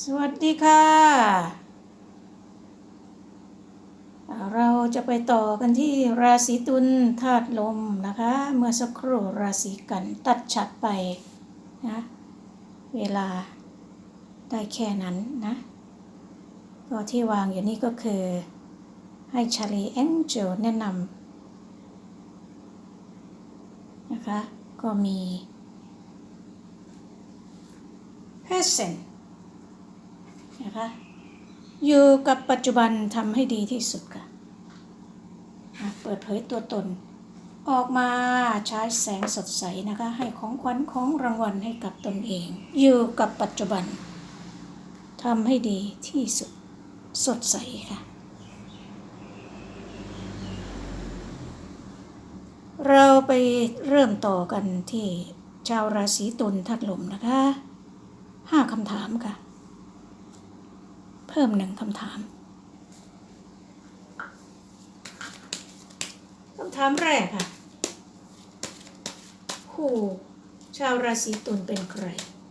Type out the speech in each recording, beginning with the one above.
สวัสดีค่ะ เราจะไปต่อกันที่ราศีตุลธาตุลมนะคะ เมื่อสักครู่ราศีกันตัดฉัดไปนะเวลาได้แค่นั้นนะก็ที่วางอยู่นี่ก็คือให้ชาลีแองเจลแนะนำนะคะ ก็มี present นะคะ อยู่กับปัจจุบันทำให้ดีที่สุดค่ะอะ เปิดเผยตัวตน ออกมาใช้แสงสดใสนะคะ ให้ของขวัญของรางวัลให้กับตนเอง อยู่กับปัจจุบันทำให้ดีที่สุดสดใสค่ะ เราไปเริ่มต่อกันที่ชาวราศีตุลทัดลมนะคะห้าคำถามค่ะ เพิ่มหนึ่งคำถามคำถามแรกค่ะคู่ ชาวราศีตุลเป็นใคร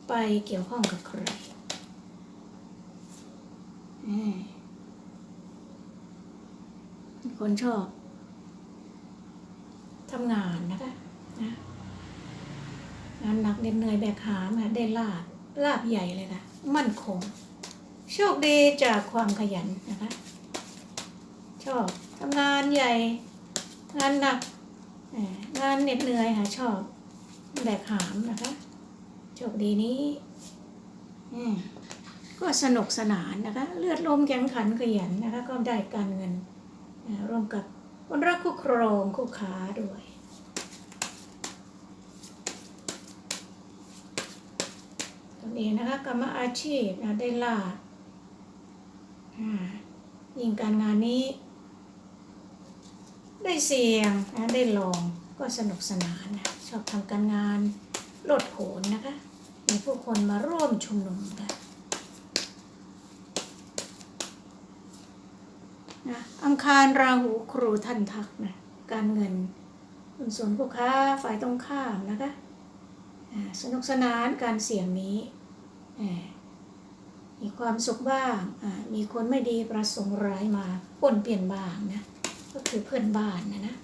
ไปเกี่ยวข้องกับใครอืมคนชอบทำงานนะคะนะงานหนักเหน็ดเหนื่อยแบกหามค่ะได้ลาบลาบใหญ่เลยค่ะ มั่นคง โชคดีจากความขยันนะคะ ชอบทำงานใหญ่ งานหนัก งานเหน็ดเหนื่อยค่ะชอบแบกหามนะคะ โชคดีนี้อืมก็สนุกสนานนะคะ เลือดลมแข็งขันขยันนะคะ ก็ได้การเงินอ่าร่วมกับคนรักคู่ครองคู่ค้าด้วยตรงนเองนะคะกรรมอาชีพนะได้ลาบอ่า ยิ่งการงานนี้ ได้เสี่ยงนะได้ลองก็สนุกสนานนะชอบทำการงานโลดโผนนะคะ มีผู้คนมาร่วมชุมนุมกันนะอังคารราหูครูท่านทักนะการเงินคุณส่วนผู้ค้าฝ่ายตรงข้ามนะคะสนุกสนานการเสี่ยงนี้ มีความสุขบ้างมีคนไม่ดีประสงค์ร้ายมาป่นเปลี่ยนบ้างนะ ก็คือเพื่อนบ้านนะนะ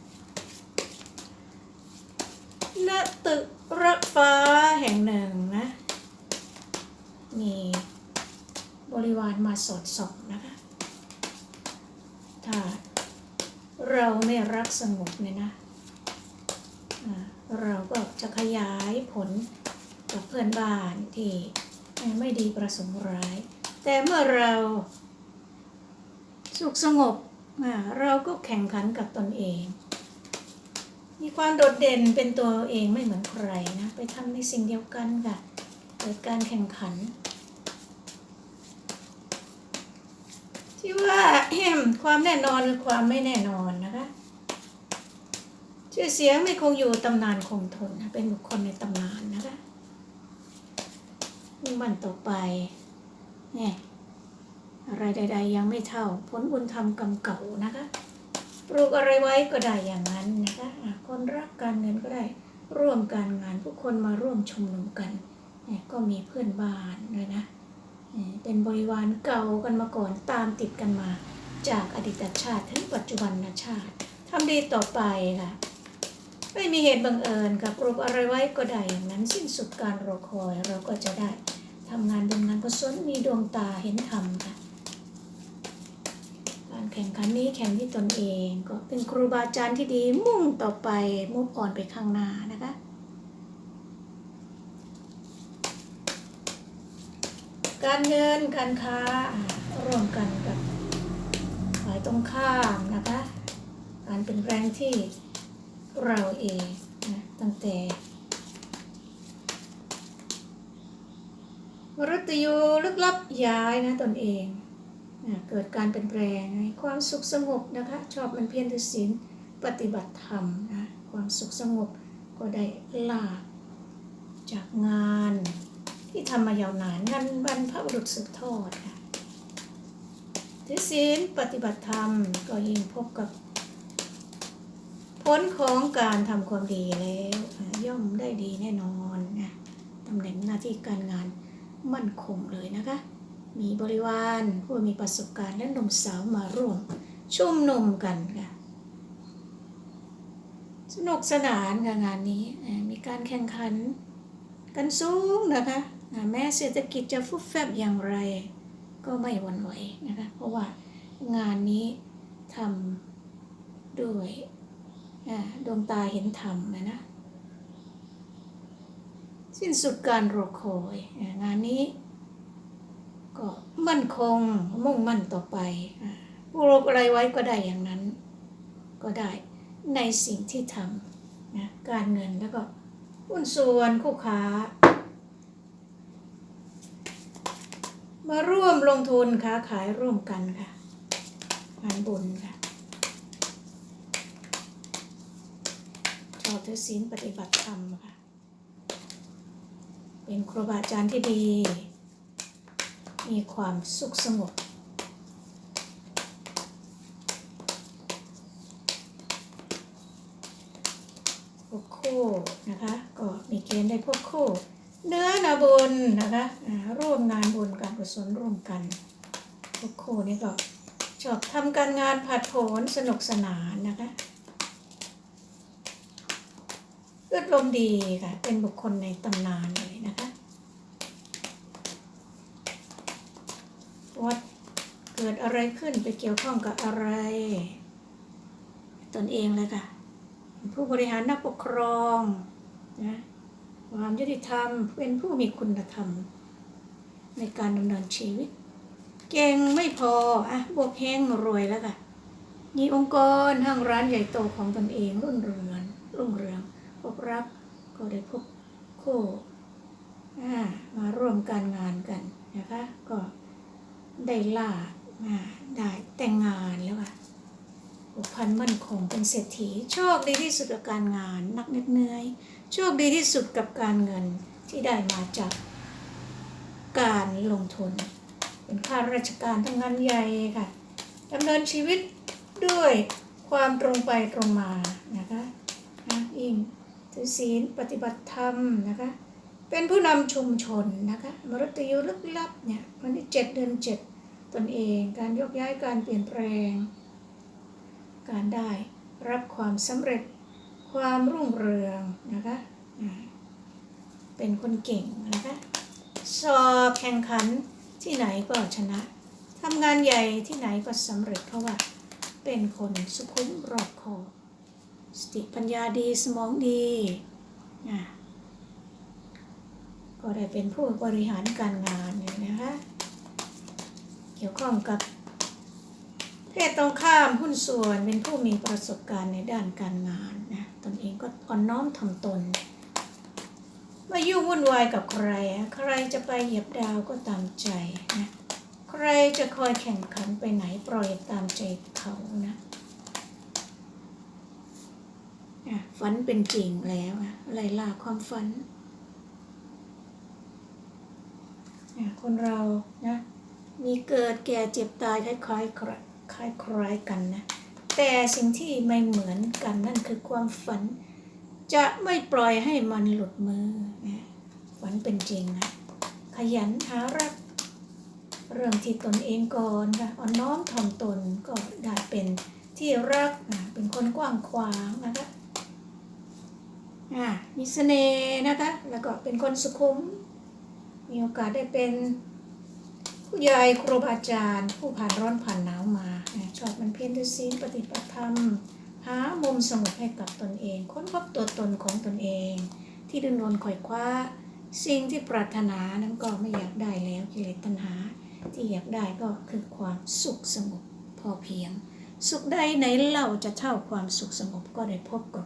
ณตึกระฟ้าแห่งหนึ่งนะ มีบริวารมาสอดส่องนะคะถ้าเราไม่รักสงบเนี่ยนะเราก็จะขยายผลกับเพื่อนบ้านที่ ไม่ดีประสงค์ร้าย แต่เมื่อเรา สุขสงบเราก็แข่งขันกับตนเอง มีความโดดเด่นเป็นตัวเองไม่เหมือนใครนะ ไปทำในสิ่งเดียวกันค่ะเกิดการแข่งขัน ที่ว่าความแน่นอนหรือความไม่แน่นอนนะคะชื่อเสียงไม่คงอยู่ตำนานคงทนเป็นบุคคลในตำนานนะคะ มุ่งมั่นต่อไปเนี่ยอะไรใด ๆ ยังไม่เท่า ผลบุญธรรมกรรมเก่านะคะ ปลูกอะไรไว้ก็ได้อย่างนั้นนะคะคนรักการเงินก็ได้ ร่วมการงานผู้คนมาร่วมชุมนุมกันเนี่ยก็มีเพื่อนบ้านเลยนะเป็นบริวารเก่ากันมาก่อนตามติดกันมา จากอดีตชาติถึงปัจจุบันชาติทำดีต่อไปค่ะ ไม่มีเหตุบังเอิญกับปลูกอะไรไว้ก็ได้อย่างนั้นสิ้นสุดการรอคอยเราก็จะได้ทำงานเป็นงานกุศลมีดวงตาเห็นธรรมค่ะการแข่งขันนี้แข่งที่ตนเองก็เป็นครูบาอาจารย์ที่ดีมุ่งต่อไปมุ่งอ่อนไปข้างหน้านะคะการเงินการค้าอ่าร่วมกันกับฝ่ายตรงข้ามนะคะ การเป็นแรงที่ เราเองนะตั้งแต่มรตยูลึกลับย้ายนะตนเองนะเกิดการเปลี่ยนแปลงความสุขสงบนะคะชอบมันเพียรถือศีลปฏิบัติธรรมนะความสุขสงบก็ได้ลาบจากงานที่ทำมายาวนานงานบรรพบุรุษสืบทอดค่ะถือศีลปฏิบัติธรรมก็ยิ่งพบกับ ผลของการทำความดีแล้วย่อมได้ดีแน่นอนนะตำแหน่งหน้าที่การงานมั่นคงเลยนะคะ มีบริวารผู้มีประสบการณ์และหนุ่มสาวมาร่วมชุมนุมกันค่ะสนุกสนานค่ะงานนี้มีการแข่งขันกันสูงนะคะแม้เศรษฐกิจจะฟุบแฟบอย่างไร ก็ไม่หวั่นไหวนะคะเพราะว่างานนี้ทำด้วย ดวงตาเห็นธรรมนะนะสิ้นสุดการรอคอยงานนี้ ก็มั่นคงมุ่งมั่นต่อไปอ่าผู้รบอะไรไว้ก็ได้อย่างนั้น ก็ได้ในสิ่งที่ทำนะการเงินแล้วก็หุ้นส่วนคู่ค้า มาร่วมลงทุนค้าขายร่วมกันค่ะงานบุญค่ะ ชอบ ถือศีลปฏิบัติธรรมค่ะ เป็นครูบาอาจารย์ที่ดี มีความสุขสงบพวกคู่นะคะ ก็มีเกณฑ์ได้พวกคู่ เนื้อนาบุญนะคะร่วมงานบุญการกุศลร่วมกันพวกคู่นี่ก็ชอบทำการงานผัดโผนสนุกสนานนะคะ เลือดลมดีค่ะ เป็นบุคคลในตำนานเลยนะคะว่าเกิดอะไรขึ้นไปเกี่ยวข้องกับอะไร ตนเองเลยค่ะ ผู้บริหารนักปกครองนะความยุติธรรมเป็นผู้มีคุณธรรม ในการดำเนินชีวิต เก่งไม่พออะบวกเฮงรวยแล้วค่ะ มีองค์กรห้างร้านใหญ่โตของตนเองรุ่นเรืองรุ่งเรือง บรักก็ได้พบคู่อ่ามาร่วมการงานกันนะคะ ก็ได้ล่าอ่าได้แต่งงานแล้วค่ะผูกพันมั่นคงเป็นเศรษฐีโชคดีที่สุดกับการงานนักเหนื่อยโชคดีที่สุดกับการเงินที่ได้มาจากการลงทุน เป็นข้าราชการทำงานใหญ่ค่ะดำเนินชีวิตด้วยความตรงไปตรงมานะคะนะยิ่ง ถือศีลปฏิบัติธรรมนะคะ เป็นผู้นำชุมชนนะคะมรตยูลึกลับเนี่ยวันที่เจ็ดเดือนเจ็ดตนเองการยกย้ายการเปลี่ยนแปลง การได้รับความสำเร็จความรุ่งเรืองนะคะ เป็นคนเก่งนะคะ สอบแข่งขันที่ไหนก็ชนะทำงานใหญ่ที่ไหนก็สำเร็จเพราะว่าเป็นคนสุขุมรอบคอบ สติปัญญาดีสมองดีก็ได้เป็นผู้บริหารการงานเลยนะคะเกี่ยวข้องกับเพศตรงข้ามหุ้นส่วนเป็นผู้มีประสบการณ์ในด้านการงานนะตนเองก็อ่อนน้อมถ่อมตนไม่ยุ่งวุ่นวายกับใคร ใครจะไปเหยียบดาวก็ตามใจนะใครจะคอยแข่งขันไปไหนปล่อยตามใจเขานะอะ ฝันเป็นจริงแล้วอะไล่ล่าความฝันคนเรานะ มีเกิดแก่เจ็บตายคล้ายๆคล้ายคล้ายคล้ายๆกันนะ แต่สิ่งที่ไม่เหมือนกันนั่นคือความฝัน จะไม่ปล่อยให้มันหลุดมือนะฝันเป็นจริงนะขยันหารักเรื่องที่ตนเองก่อนค่ะอ่อนน้อมถ่อมตนก็ได้เป็นที่รักนะเป็นคนกว้างขวางนะคะ อ่ามีเสน่ห์นะคะ แล้วก็เป็นคนสุขุม มีโอกาสได้เป็นผู้ใหญ่ครูบาอาจารย์ ผู้ผ่านร้อนผ่านหนาวมาชอบมันเพียรด้วยศีลปฏิบัติธรรม หามุมสงบให้กับตนเอง ค้นพบตัวตนของตนเอง ที่ดินรนข่อยคว้า สิ่งที่ปรารถนานั้นก็ไม่อยากได้แล้วกิเลสตัณหา ที่อยากได้ก็คือความสุขสงบพอเพียง สุขใดไหนเล่าจะเท่าความสุขสงบก็ได้พบกับ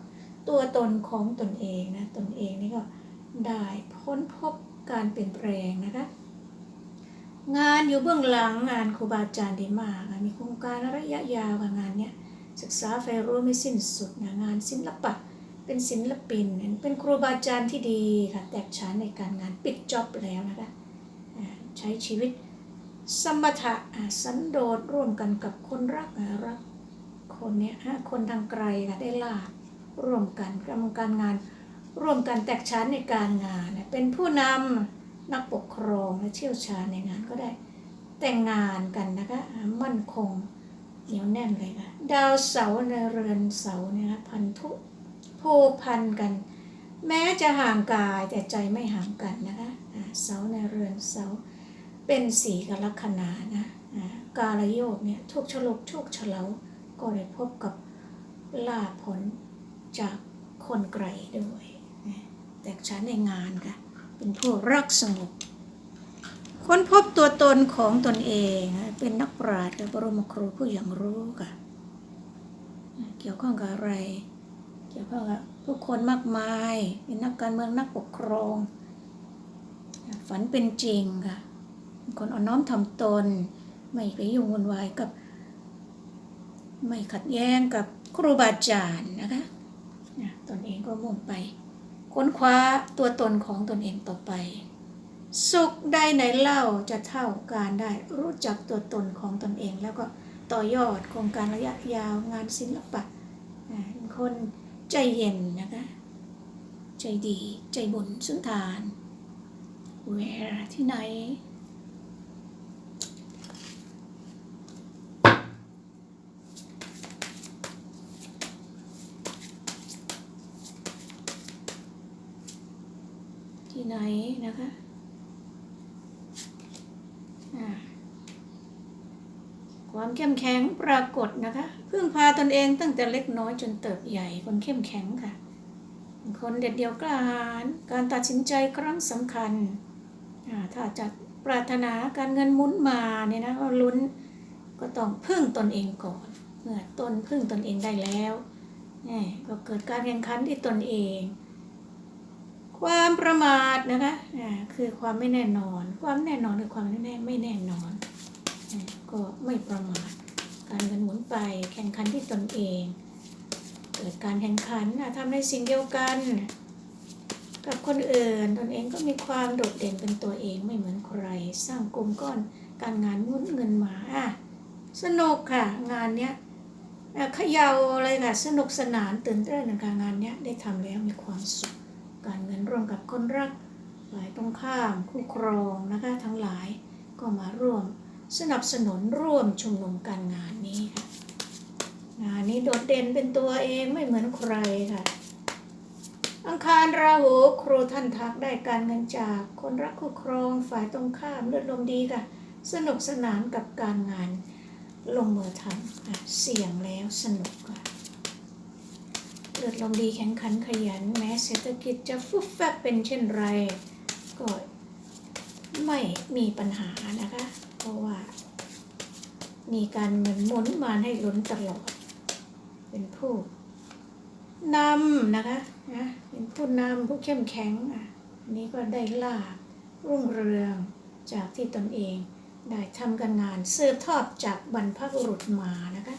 ตัวตนของตนเองนะตนเองนี่ก็ได้พ้นพบการเปลี่ยนแปลงนะคะงานอยู่เบื้องหลังงานครูบาอาจารย์ดีมากอะมีโครงการระยะยาวกับงานเนี้ยศึกษาไฟรู้ไม่สิ้นสุดนะงานศิลปะเป็นศิลปิน เป็นครูบาอาจารย์ที่ดีค่ะแตกฉานในการงานปิดจ็อบแล้วนะคะใช้ชีวิตสมถะสันโดษร่วมกันกับคนรักรักคนเนี้ยฮะคนทางไกลค่ะได้ลาบ ร่วมกันกรรมการงาน ร่วมกันแตกฉานในการงาน เป็นผู้นำนักปกครองและเชี่ยวชาญในงานก็ได้ แต่งงานกันนะคะมั่นคงเหนียวแน่นเลยค่ะดาวเสาร์ในเรือนเสาร์เนี่ยนะพันธุผูกพันกัน แม้จะห่างกายแต่ใจไม่ห่างกันนะคะอ่าเสาในเรือนเสาเป็นสีกลัคนานะอ่ากาลโยกเนี่ยทุกฉลกโชคเฉลาก็ได้พบกับลาภผล จากคนไกลด้วยแต่ฉันในงานค่ะ เป็นผู้รักสงบค้นพบตัวตนของตนเอง เป็นนักปราชญ์กับบรมครูผู้อย่างรู้ค่ะ เกี่ยวข้องกับอะไร เกี่ยวข้องกับผู้คนมากมาย เป็นนักการเมืองนักปกครอง ฝันเป็นจริงค่ะคนอ่อนน้อมถ่อมตน ไม่ไปยุ่งวุ่นวายกับ ไม่ขัดแย้งกับครูบาอาจารย์นะคะ ตนเองก็มุ่งไป ค้นคว้าตัวตนของตนเองต่อไป สุขใดไหนเล่าจะเท่าการได้รู้จักตัวตนของตนเอง แล้วก็ต่อยอดโครงการระยะยาวงานศิลปะเป็นคนใจเย็นนะคะ ใจดีใจบุญสุนทาน เวลาที่ไหน นนะคะความเข้มแข็งปรากฏนะคะพึ่งพาตนเองตั้งแต่เล็กน้อยจนเติบใหญ่คนเข้มแข็งค่ะ คนเด็ดเดียวกล้าหาญการตัดสินใจครั้งสำคัญถ้าจะปรารถนาการเงินมุนมาเนี่ยนะก็ลุ้นก็ต้องพึ่งตนเองก่อน เมื่อตนพึ่งตนเองได้แล้วนี่ก็เกิดการแข่งขันที่ตนเอง ความประมาทนะคะคือความไม่แน่นอน ความแน่นอนหรือความไม่แน่ไม่แน่นอน ก็ไม่ประมาท การเงินหมุนไปแข่งขันที่ตนเอง เกิดการแข่งขันทำในสิ่งเดียวกัน กับคนอื่นตนเองก็มีความโดดเด่นเป็นตัวเองไม่เหมือนใคร สร้างกลุ่มก้อนการงานมุนเงินมาอะสนุกค่ะ งานเนี้ยเขย่าเลยค่ะ สนุกสนานตื่นเต้นกับงานเนี้ยได้ทำแล้วมีความสุข การเงินร่วมกับคนรักฝ่ายตรงข้ามคู่ครองนะคะทั้งหลายก็มาร่วมสนับสนุนร่วมชุมนุมการงานนี้ค่ะงานนี้โดดเด่นเป็นตัวเองไม่เหมือนใครค่ะ อังคารราหูครูท่านทักได้การเงินจากคนรักคู่ครองฝ่ายตรงข้ามเลือดลมดีค่ะ สนุกสนานกับการงานลงมือทำเสี่ยงแล้วสนุกค่ะ เลือดลมดีแข็งขันขยัน แม้เศรษฐกิจจะฟุบแฟบเป็นเช่นไร ก็ไม่มีปัญหานะคะ เพราะว่า มีการเงินหมุนมาให้ล้นตลอด เป็นผู้นำนะคะนะเป็นผู้นำผู้เข้มแข็งอะนนี้ก็ได้ลาบรุ่งเรืองจากที่ตนเอง ได้ทำการงานสืบทอดจากบรรพบุรุษมานะคะ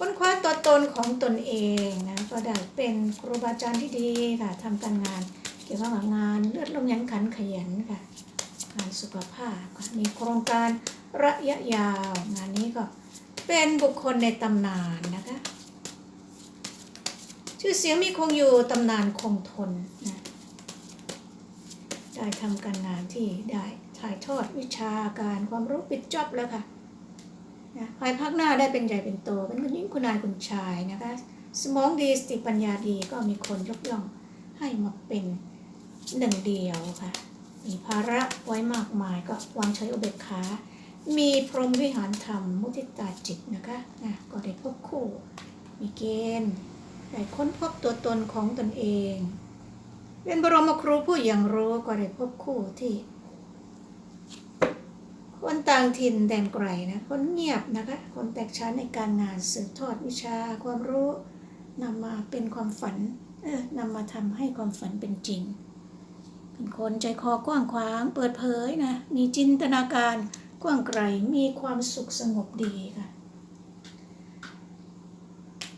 ค้นคว้าตัวตนของตนเองนะก็ได้เป็นครูบาอาจารย์ที่ดีค่ะทำการงานเกี่ยวกับงานเลือดลมยันขันขยันค่ะงานสุขภาพมีโครงการระยะยาว งานนี้ก็เป็นบุคคลในตำนานนะคะ ชื่อเสียงมีคงอยู่ตำนานคงทนนะได้ทำการงานที่ได้ถ่ายทอดวิชาการความรู้ปิดจอบแล้วค่ะ นะภายภาคหน้าได้เป็นใหญ่เป็นโต เป็นคุณหญิงคุณนายคุณชายนะคะ สมองดีสติปัญญาดีก็มีคนยกย่องให้มาเป็นหนึ่งเดียวค่ะ มีภาระไว้มากมายก็วางเฉยอุเบกขา มีพรหมวิหารธรรมมุทิตาจิตนะคะนะก็ได้พบคู่ มีเกณฑ์ได้ค้นพบตัวตนของตนเอง เป็นบรมครูผู้อย่างรู้ก็ได้พบคู่ที่ คนต่างถิ่นแดนไกลนะคนเงียบนะคะ คนแตกฉานในการงานสืบทอดวิชาความรู้นำมาเป็นความฝันเออนำมาทำให้ความฝันเป็นจริง เป็นคนใจคอกว้างขวางเปิดเผยนะ มีจินตนาการกว้างไกลมีความสุขสงบดีค่ะ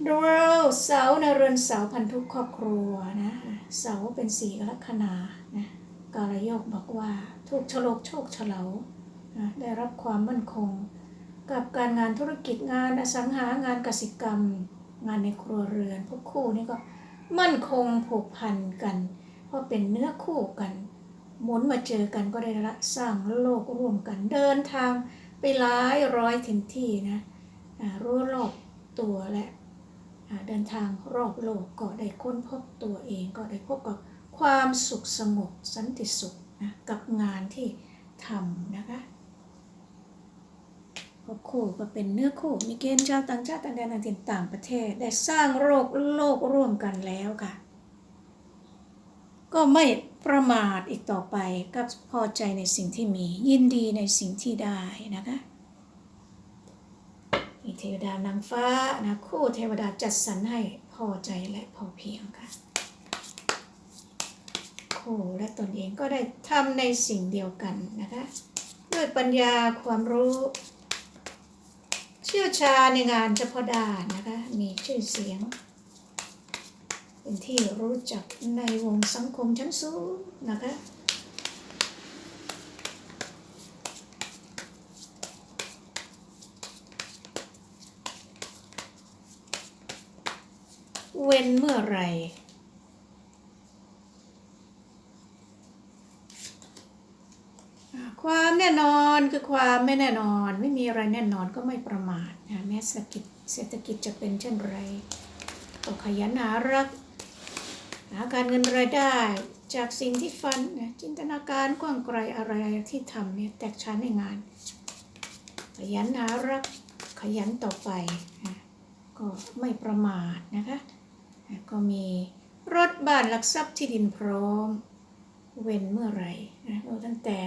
ดูเราเสาในเรือนเสาพันธุครอบครัวนะ เสาเป็นสีลัคนานะกาลโยกบอกว่า ถูกฉลกโชคเฉลา ได้รับความมั่นคง กับการงานธุรกิจงานอสังหางานกสิกรรม งานในครัวเรือน พวกคู่นี่ก็มั่นคงผูกพันกัน เพราะเป็นเนื้อคู่กันหมุนมาเจอกันก็ได้ละสร้างโลกร่วมกันเดินทางไปหลายร้อยถึงที่นะรู้รอบตัวและเดินทางรอบโลกก็ได้ค้นพบตัวเองก็ได้พบกับความสุขสงบสันติสุขนะกับงานที่ทำนะคะ บคู่ก็เป็นเนื้อคู่ มีเกณฑ์ชาวต่างชาติต่างแดนต่างถิ่นต่างประเทศ ได้สร้างโลกโลกร่วมกันแล้วค่ะ ก็ไม่ประมาทอีกต่อไปกับพอใจในสิ่งที่มี ยินดีในสิ่งที่ได้นะคะมีเทวดานางฟ้านะคู่เทวดาจัดสรรให้พอใจและพอเพียงค่ะคู่และตนเองก็ได้ทำในสิ่งเดียวกันนะคะ ด้วยปัญญาความรู้ ชี่ยวชาญในงานเฉพาะด้านนะคะ มีชื่อเสียง เป็นที่รู้จักในวงสังคมชั้นสูงนะคะเว้นเมื่อไรอ่าความแน่นอน คือความไม่แน่นอน ไม่มีอะไรแน่นอนก็ไม่ประมาทนะแม้เศรษฐกิจเศรษฐกิจจะเป็นเช่นไรก็ขยันหารักหาการเงินรายได้จากสิ่งที่ฝันนะจินตนาการกว้างไกลอะไรที่ทำเนี่ยแตกฉานในงาน ขยันหารักขยันต่อไปนะก็ไม่ประมาทนะคะนะก็มีรถบ้านหลักทรัพย์ที่ดินพร้อม เว้นเมื่อไหรนะตั้งแต่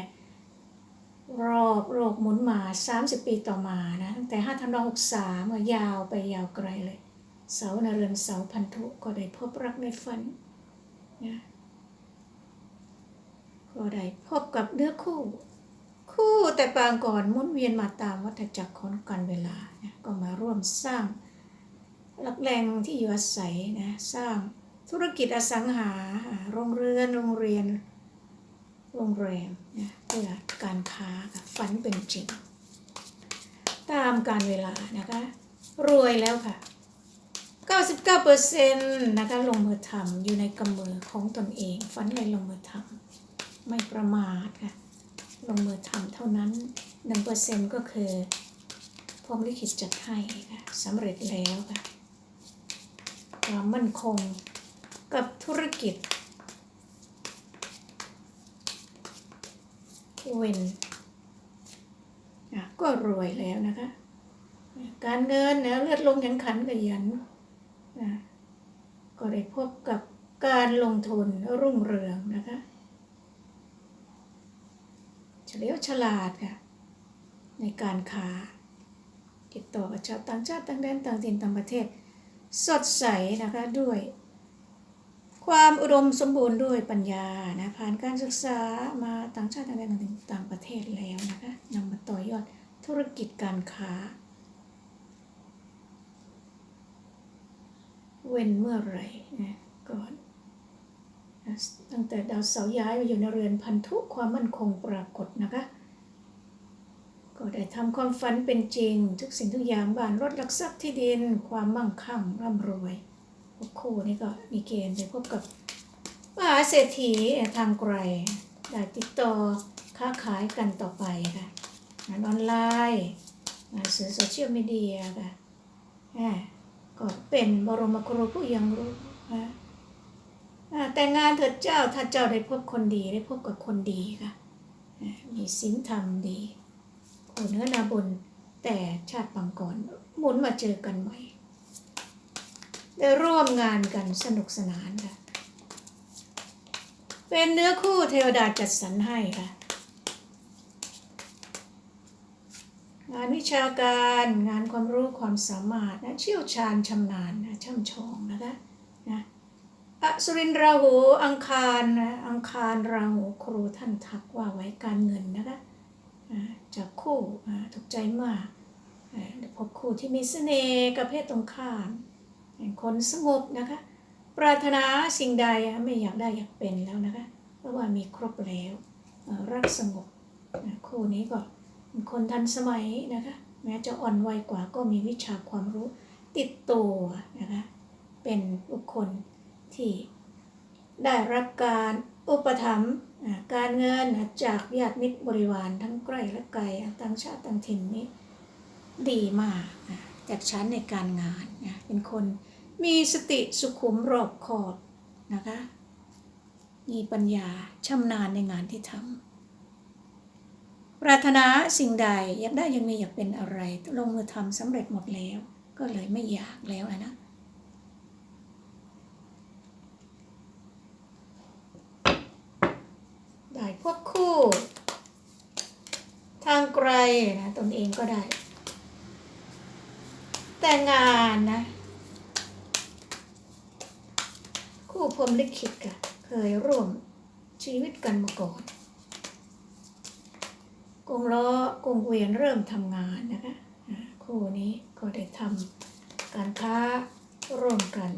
รอบโลกหมุนมา 30 ปีต่อมานะตั้งแต่5ธันวาคม63มายาวไปยาวไกลเลย เสาในเรือนเสาพันธุก็ได้พบรักในฝันนะก็ได้พบกับเนื้อคู่ คู่แต่ปางก่อนมุนเวียนมาตามวัฏจักรของการเวลานะก็มาร่วมสร้างหลักแหล่งที่อยู่อาศัยนะสร้างธุรกิจอสังหาอ่าโรงเรือนโรงเรียน โรงแรมนะเพื่อการค้าฝันเป็นจริง ตามการเวลานะคะ รวยแล้วค่ะ 99%นะคะลงมือทำอยู่ในกำมือของตนเอง ฝันอะไรลงมือทำไม่ประมาทค่ะ ลงมือทำเท่านั้น 1%ก็คือพรมลิขิตจัดให้ค่ะสำเร็จแล้วค่ะความมั่นคงกับธุรกิจ เว้นอะก็รวยแล้วนะคะ การเงินนะเลือดลงแข็งขันขยันนะก็ได้พบกับการลงทุนรุ่งเรืองนะคะเฉลียวฉลาดค่ะในการค้า ติดต่อกับชาวต่างชาติต่างแดนต่างถิ่นต่างประเทศ สดใสนะคะด้วย ความอุดมสมบูรณ์ด้วยปัญญานะผ่านการศึกษามาต่างชาติต่างแดนต่างถิ่นต่างประเทศแล้วนะคะนำมาต่อยอดธุรกิจการค้า เว้นเมื่อไรนะก่อนตั้งแต่ดาวเสาย้ายมาอยู่ในเรือนพันธุความมั่นคงปรากฏนะคะ ก็ได้ทำความฝันเป็นจริง ทุกสิ่งทุกอย่างบ้านรถลักทรัพย์ที่ดิน ความมั่งคั่งร่ำรวย พวกคู่นี่ก็มีเกณฑ์ไปพบกับมหาเศรษฐีทางไกลได้ติดต่อค้าขายกันต่อไปค่ะงานออนไลน์งานสื่อโซเชียลมีเดียค่ะอ่ก็เป็นบรมครูผู้ยังรู้นะอ่าแต่งานเถิดเจ้าถ้าเจ้าได้พบคนดีได้พบกับคนดีค่ะมีศีลธรรมดีโอเนื้อนาบุญแต่ชาติปังก่อนหมุนมาเจอกันใหม่ ได้ร่วมงานกันสนุกสนานค่ะเป็นเนื้อคู่เทวดาจัดสรรให้ค่ะ งานวิชาการงานความรู้ความสามารถนะเชี่ยวชาญชำนาญนะช่ำชองนะคะนะอสุรินทร์ราหูอังคารนะอังคารราหูครูท่านทักว่าไว้การเงินนะคะจากคู่ถูกใจมากอ่าได้พบคู่ที่มีเสน่ห์กับเพศตรงข้าม เป็นคนสงบนะคะ ปรารถนาสิ่งใดไม่อยากได้อยากเป็นแล้วนะคะ เพราะว่ามีครบแล้วเอ่อรักสงบนะคู่นี้ก็เป็นคนทันสมัยนะคะ แม้จะอ่อนวัยกว่าก็มีวิชาความรู้ติดตัวนะคะ เป็นบุคคลที่ได้รับการอุปถัมภ์การเงินจากญาติมิตรบริวารทั้งใกล้และไกลต่างชาติต่างถิ่นนี้ดีมากจากชั้นในการงานนะเป็นคน มีสติสุขุมรอบคอบนะคะ มีปัญญาชำนาญในงานที่ทำปรารถนาสิ่งใดอยากได้ยังมีอยากเป็นอะไร ลงมือทำสำเร็จหมดแล้ว ก็เลยไม่อยากแล้วนะได้พวกคู่ ทางไกลนะตนเองก็ได้ แต่งานนะ คู่พรมลิขิตกันเคยร่วมชีวิตกันมาก่อนกงล้อกงเวียนเริ่มทำงานนะคะคู่นี้ก็ได้ทำการค้าร่วมกัน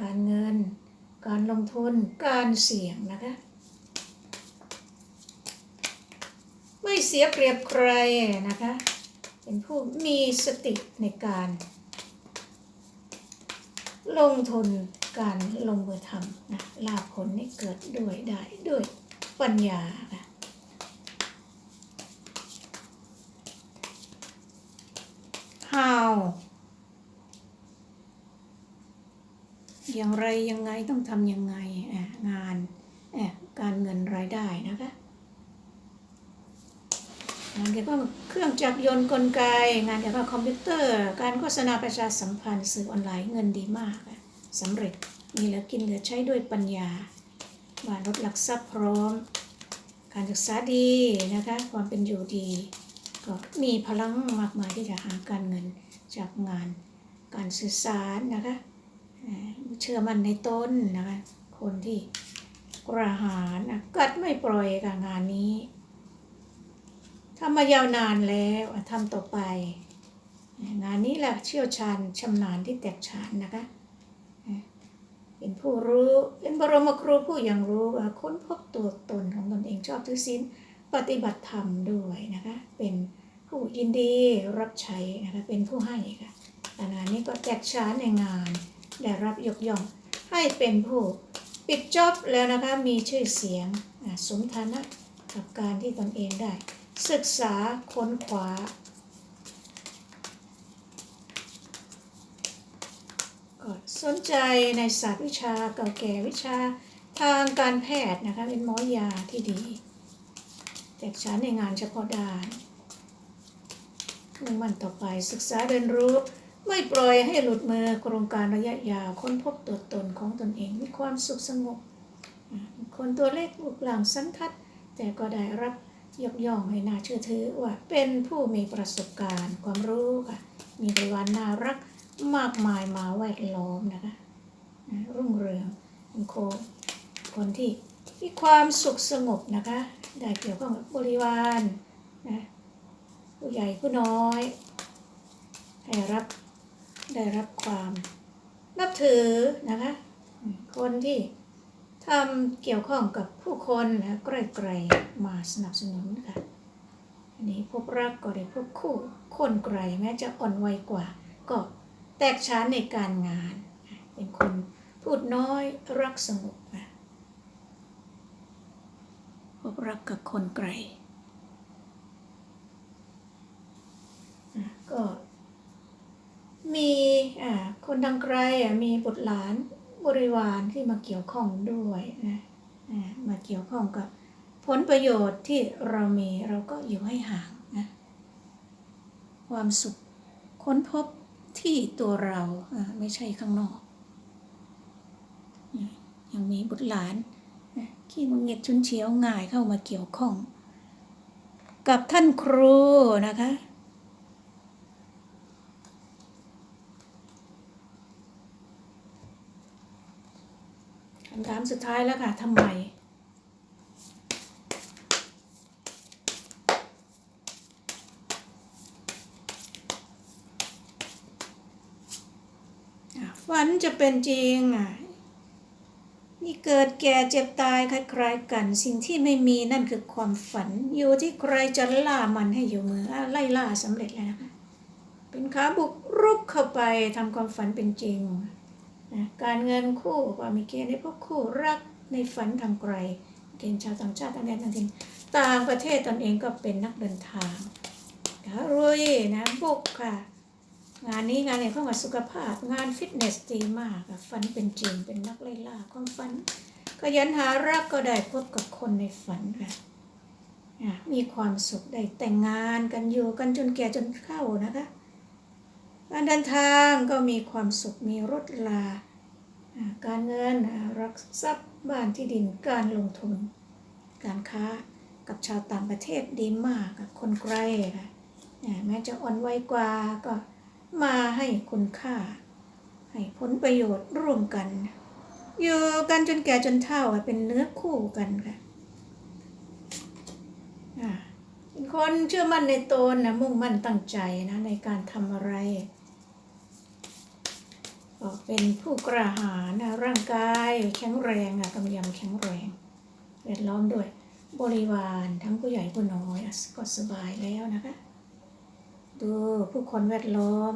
การเงิน การลงทุนการเสี่ยงนะคะ ไม่เสียเปรียบใครนะคะ เป็นผู้มีสติในการ ลงทุน การลงมือทำนะลาภผลนี่เกิดด้วยได้ด้วยปัญญาค่ะ how อย่างไรยังไงต้องทำยังไงงานอะการเงินรายได้นะคะงานเกี่ยวกับเครื่องจักรยนต์กลไก งานเกี่ยวกับคอมพิวเตอร์ การโฆษณาประชาสัมพันธ์สื่อออนไลน์เงินดีมากอะ สำเร็จมีเหลือกินเหลือใช้ด้วยปัญญาบ้านรถหลักทรัพย์พร้อม การศึกษาดีนะคะความเป็นอยู่ดี ก็มีพลังมากมายที่จะหาการเงินจากงาน การสื่อสารนะคะเชื่อมั่นในตนนะคะคนที่กระหายนะกัดไม่ปล่อยกับงานนี้ทำมายาวนานแล้วทำต่อไป งานนี้แหละเชี่ยวชาญชำนาญที่แตกฉานนะคะ เป็นผู้รู้เป็นบรมครูผู้อยังรู้ว่าค้นพบตัวตนของตนเองชอบถือศีลปฏิบัติธรรมด้วยนะคะ เป็นผู้ยินดีรับใช้นะคะเป็นผู้ให้ค่ะงานนี้ก็แตกฉาในงานได้รับยกย่องให้เป็นผู้ปิดจอบแล้วนะคะมีชื่อเสียงสมฐานะกับการที่ตนเองได้ ศึกษาค้นคว้า ก็ สนใจในศาสตร์วิชาเก่าแก่วิชาทางการแพทย์นะคะเป็นหมอยาที่ดีแตกฉานในงานเฉพาะด้านมุ่งมั่นต่อไปศึกษาเรียนรู้ ไม่ปล่อยให้หลุดมือโครงการระยะยาวค้นพบตัวตนของตนเองมีความสุขสงบคนตัวเล็กบุกหลังสันทัด แต่ก็ได้รับยกย่องให้น่าเชื่อถือว่าเป็นผู้มีประสบการณ์ความรู้ค่ะมีบริวารน่ารัก มากมายมาแวดล้อมนะคะรุ่งเรืองเป็นโคคนที่มีความสุขสงบนะคะ ได้เกี่ยวข้องกับบริวารนะผู้ใหญ่ผู้น้อยได้รับได้รับความนับถือนะคะ คนที่ทำเกี่ยวข้องกับผู้คนนะไกลๆมาสนับสนุนค่ะอันนี้พบรักก็ได้พบคู่คนไกลแม้จะอ่อนวัยกว่าก็ แตกฉานในการงาน เป็นคนพูดน้อยรักสงบพบรักกับคนไกล ก็มีอ่าคนทางไกลอะมีบุตรหลานบริวารที่มาเกี่ยวข้องด้วยนะมาเกี่ยวข้องกับผลประโยชน์ที่เรามีเราก็อยู่ให้ห่างนะความสุขค้นพบ ที่ตัวเราไม่ใช่ข้างนอกนะยังมีบุตรหลานขี้มึงเงียดชุนเฉียวง่ายเข้ามาเกี่ยวข้อง กับท่านครูนะคะคำถามสุดท้ายแล้วค่ะทำไม อะ ฝันจะเป็นจริงอะมีเกิดแก่เจ็บตายคล้ายๆกัน สิ่งที่ไม่มีนั่นคือความฝัน อยู่ที่ใครจะล่ามันให้อยู่มือไล่ล่าสำเร็จแล้วนะคะเป็นขาบุกรุกเข้าไปทำความฝันเป็นจริงนะการเงินคู่ก็มีเกณฑ์ในพวกคู่รักในฝันทางไกล เกณฑ์ชาวต่างชาติต่างแดนต่างถิ่นต่างประเทศตนเองก็เป็นนักเดินทางรุยนะบุกค่ะ งานนี้งานเนี่ยเข้ากับสุขภาพ งานฟิตเนสดีมากฝันเป็นจริงเป็นนักไล่ล่าความฝันขยันหารักก็ได้พบกับคนในฝันค่ะมีความสุขได้แต่งงานกันอยู่กันจนแก่จนเข้านะคะ การเดินทางก็มีความสุขมีรถลา การเงินรักทรัพย์บ้านที่ดินการลงทุน การค้ากับชาวต่างประเทศดีมากกับคนไกลค่ะอะแม้จะอ่อนวัยกว่าก็ มาให้คุณค่า ให้ผลประโยชน์ร่วมกัน อยู่กันจนแก่จนเฒ่าเป็นเนื้อคู่กันค่ะอะเป็นคนเชื่อมั่นในตนนะมุ่งมั่นตั้งใจนะในการทำอะไรก็เป็นผู้กระหายนะร่างกายแข็งแรงอะกำยำแข็งแรงแวดล้อมด้วยบริวารทั้งผู้ใหญ่ผู้น้อยก็สบายแล้วนะคะ ดูผู้คนแวดล้อม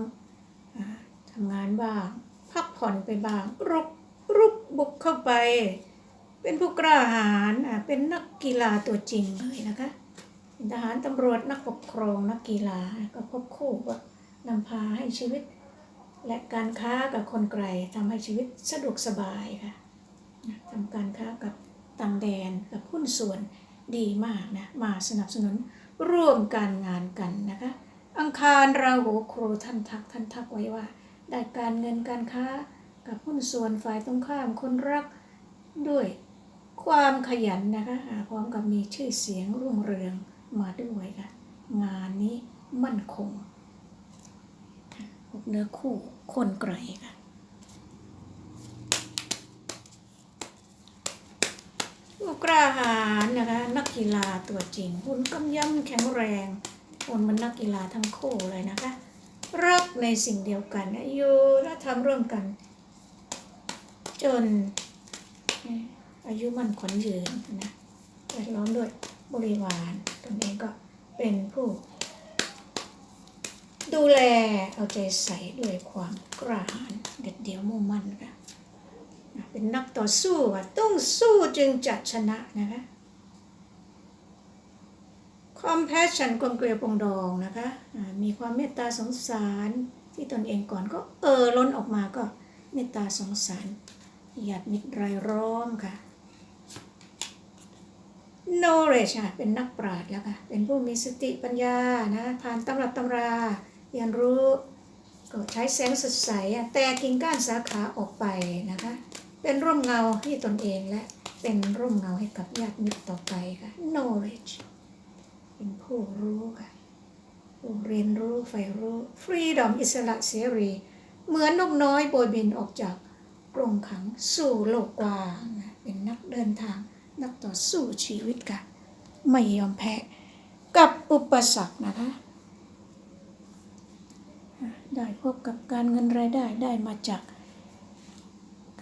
ทำงานบ้าง พักผ่อนไปบ้าง รุกรุกบุกเข้าไป เป็นผู้กล้าหาญอะเป็นนักกีฬาตัวจริงเลยนะคะทหารตำรวจนักปกครองนักกีฬาก็ควบคู่ก็นำพาให้ชีวิต และการค้ากับคนไกลทำให้ชีวิตสะดวกสบายค่ะนะทำการค้ากับต่างแดนกับหุ้นส่วนดีมากนะมาสนับสนุนร่วมการงานกันนะคะ อังคารราหูครูท่านทักท่านทักไว้ว่า ได้การเงินการค้ากับหุ้นส่วนฝ่ายตรงข้ามคนรักด้วยความขยันนะคะพร้อมกับมีชื่อเสียงรุ่งเรืองมาด้วยค่ะ งานนี้มั่นคงพวกเนื้อคู่คนไกลค่ะผู้กล้าหาญนะคะ นักกีฬาตัวจริงหุ่นกำยำแข็งแรง หุ่นมันนักกีฬาทั้งคู่เลยนะคะ รักในสิ่งเดียวกันอยู่และทำร่วมกัน จน อายุมันขวัญยืนนะแวดล้อมด้วยบริวารตนเองก็เป็นผู้ ดูแลเอาใจใส่ด้วยความกล้าหาญเด็ดเดี่ยวมุ่งมั่นค่ะนะเป็นนักต่อสู้ค่ะต้องสู้จึงจะชนะนะคะ คอมเพชชันกลมเกลียวปองดองนะคะมีความเมตตาสงสารที่ตนเองก่อนก็เออล้นออกมาก็เมตตาสงสารญาติมิตรรายล้อมค่ะ knowledge ค่ะเป็นนักปราชญ์แล้วค่ะ เป็นผู้มีสติปัญญานะผ่านตำรับตำราเรียนรู้ก็ใช้แสงสดใสแตกกิ่งก้านสาขาออกไปนะคะ เป็นร่มเงาให้ตนเองและเป็นร่มเงาให้กับญาติมิตรต่อไปค่ะ knowledge เป็นผู้รู้ค่ะผู้เรียนรู้ใฝ่รู้ freedom อิสระเสรี เหมือนนกน้อยโบยบินออกจากกรงขังสู่โลกกว้างเป็นนักเดินทางนักต่อสู้ชีวิตค่ะ ไม่ยอมแพ้กับอุปสรรคนะคะอะได้พบกับการเงินรายได้ได้มาจาก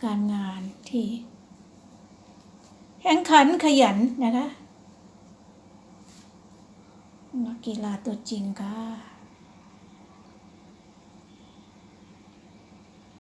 การงานที่แข่งขันขยันนะคะ นักกีฬาตัวจริงค่ะ